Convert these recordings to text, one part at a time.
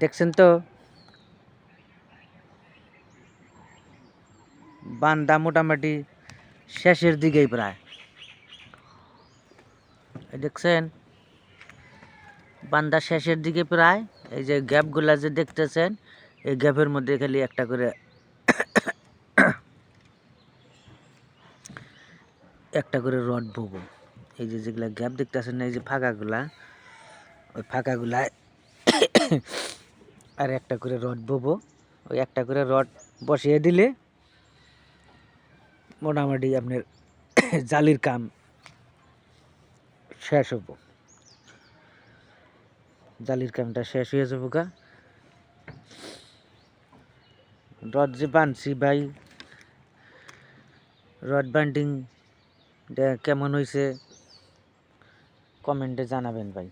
দেখছেন তো? বান্দা মোটামুটি শেষের দিকেই প্রায়। দেখছেন? বান্দা শেষের দিকে প্রায়। এই যে গ্যাপগুলা যে দেখতেছেন, এই গ্যাপের মধ্যে খালি একটা করে একটা করে রড ববো। এই যে যেগুলা গ্যাপ দেখতেছেন, এই যে ফাঁকাগুলা, ওই ফাঁকাগুলায় আর একটা করে রড বোবো। ওই একটা করে রড বসিয়ে দিলে মোটামুটি আপনার জালির কাম শেষ হব। জালির কামটা শেষ হয়ে যাব গা। রড যে বানছি ভাই, রড বান্ডিং কেমন হয়েছে কমেন্টে জানাবেন ভাই।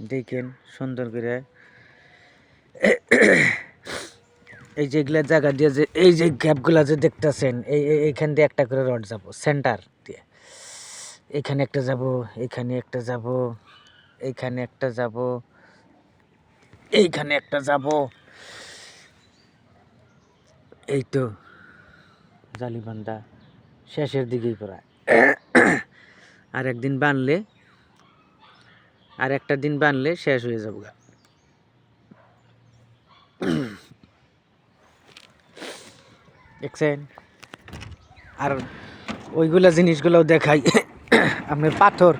দেখেন, সুন্দর করে। এই যেগুলা জায়গা দিয়ে যে, এই যে গ্যাপগুলা যে দেখতেছেন, এই, এই- এইখান দিয়ে একটা করে রড যাব, সেন্টার দিয়ে। এখানে একটা যাব, এখানে একটা যাব এইখানে একটা যাব, এইখানে একটা যাব। এই তো, জালিবান্ধা শেষের দিকেই প্রায় আর একদিন বানলে আর একটা দিন বানলে শেষ হয়ে যাব আর ওইগুলা জিনিসগুলোও দেখাই। আপনার পাথর।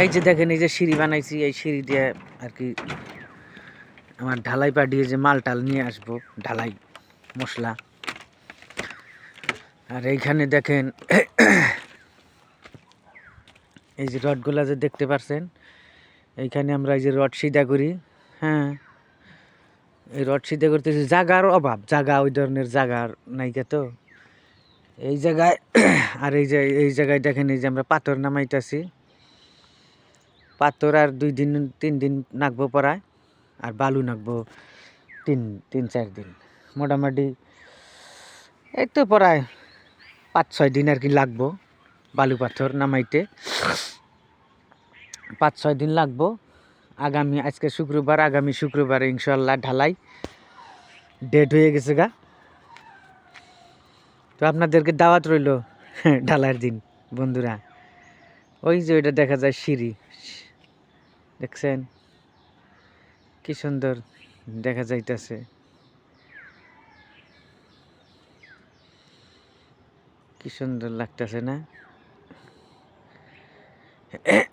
এই যে দেখেন, এই যে সিঁড়ি বানাইছি, এই সিঁড়ি দিয়ে আর কি আমার ঢালাই পাঠিয়ে যে মাল টাল নিয়ে আসব, ঢালাই মশলা। আর এইখানে দেখেন এই যে রডগুলা যে দেখতে পারছেন, এইখানে আমরা এই যে রড সিধা করি হ্যাঁ। এই রড সিধা করতেছি জাগার অভাব, জাগা ওই ধরনের জাগার নাইকা তো। এই জায়গায়, আর এই যে, এই জায়গায় দেখেন এই যে আমরা পাথর নামাইতেছি। পাথর আর দুই দিন, তিন দিন নাকবো পড়ায়, আর বালু নাকবো তিন তিন, চার দিন। মোটামুটি এই তো পড়ায় পাঁচ, ছয় দিন আর কি লাগবো। বালু পাথর নামাইতে। পাঁচ, ছয় দিন লাগবো। আগামী, আজকে শুক্রবার, আগামী শুক্রবার ইনশাল্লাহ ঢালাই ডেট হয়ে গেছে গা। তো আপনাদেরকে দাওয়াত রইল ঢালাইয়ের দিন, বন্ধুরা। ওই যে ওইটা দেখা যায় সিঁড়ি। দেখছেন? কি সুন্দর দেখা যাইতেছে। কি সুন্দর লাগতেছে না? え